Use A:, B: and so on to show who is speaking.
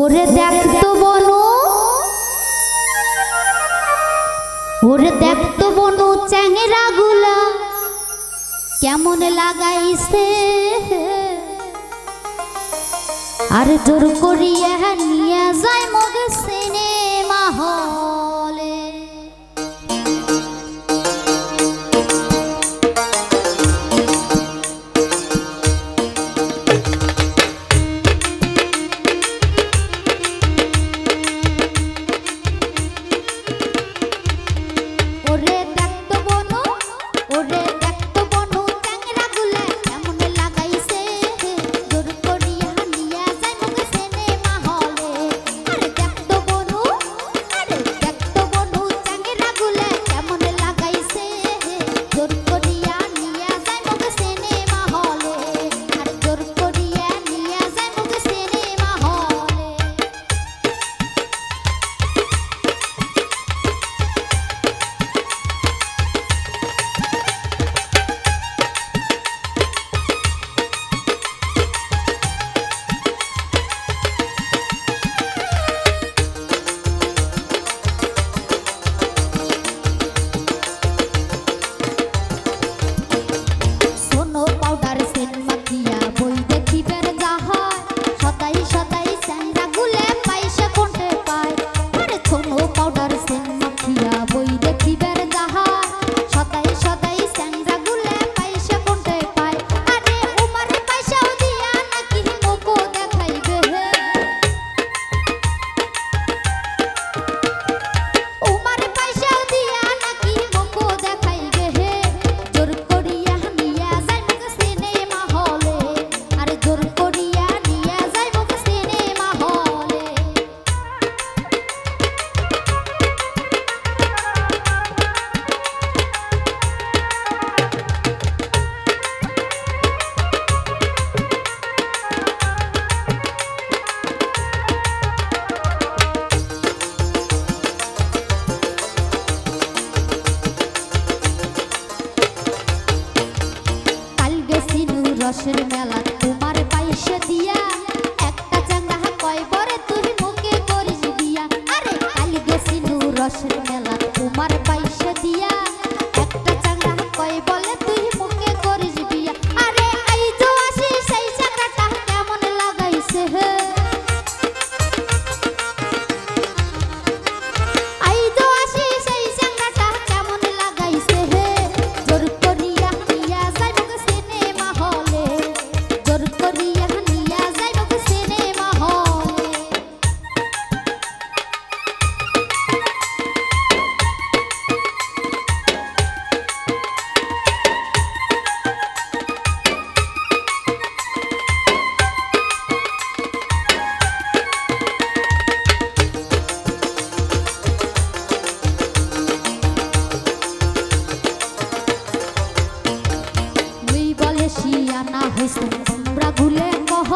A: ওরে দেখ তো বনু। ওরে দেখ তো বনু চ্যাংরা গুলা। কেমন লাগাইছে। আর জোর করিয়া নিয়ে রসের মেলা তোমার পাইসা দিয়া না হইছে। তোমরা ভুলে কহ